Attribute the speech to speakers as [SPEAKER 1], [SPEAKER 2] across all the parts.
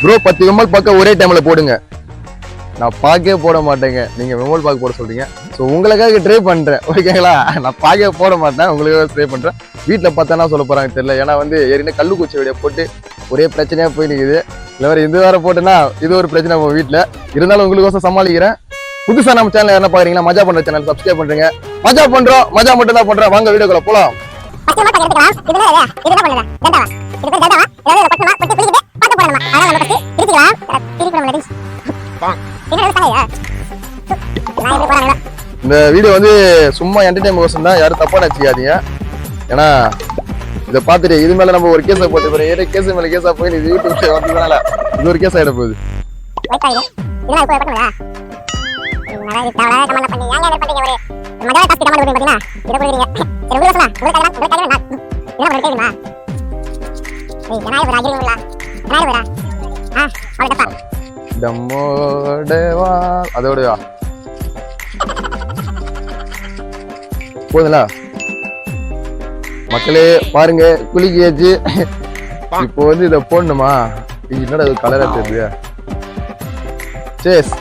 [SPEAKER 1] Bro பத்து விமல் பார்க்க ஒரே டைம்ல போடுங்க. நான் பார்க்கவே போட மாட்டேங்க. நீங்க விமல் பாக்கு போட சொல்றீங்க. ஸோ உங்களுக்காக ட்ரை பண்றேன். ஓகேங்களா நான் பார்க்கவே போட மாட்டேன். உங்களுக்காக ட்ரை பண்றேன். வீட்டில் பார்த்தா என்ன சொல்ல போறாங்க தெரியல. ஏன்னா வந்து ஏற்கனவே கல்லுக்குச்சி வீடியோ போட்டு ஒரே பிரச்சனையா போய் நிற்குது இல்லை வேற இந்த வேற போட்டேன்னா இது ஒரு பிரச்சனை நம்ம வீட்டில் இருந்தாலும் உங்களுக்கோசம் சமாளிக்கிறேன். புதுசா நம்ம சேனல் என்ன பாக்குறீங்கன்னா மஜா பண்ற சேனல் சப்ஸ்கிரைப் பண்றீங்க. மஜா பண்றோம் மஜா மட்டும் தான் பண்றோம். வாங்க வீடியோக்குள்ள போலாம். இந்த வீடியோ வந்து சும்மா என்டர்டைன் கோசம் தான் யாரும் தப்பா நினச்சிக்காதீங்க. ஏன்னா இதை பார்த்துட்டு இது மேல நம்ம ஒரு கேஸை போட்டு போறோம் ஏதோ கேஸ் மேல கேஸா போய் இது யூடியூப் வந்ததுனால இது ஒரு கேஸ் ஆயிட போகுது. டம்மோடவா அதோடயா போதுங்களா மக்களே பாருங்க குளிக்கியாச்சு இப்போ வந்து இதை போடணுமா? இது என்னடா இது கலரா தெரியுது? சேஸ்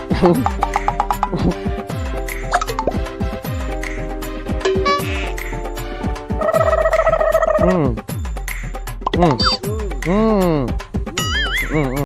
[SPEAKER 1] ம். ம். ம்.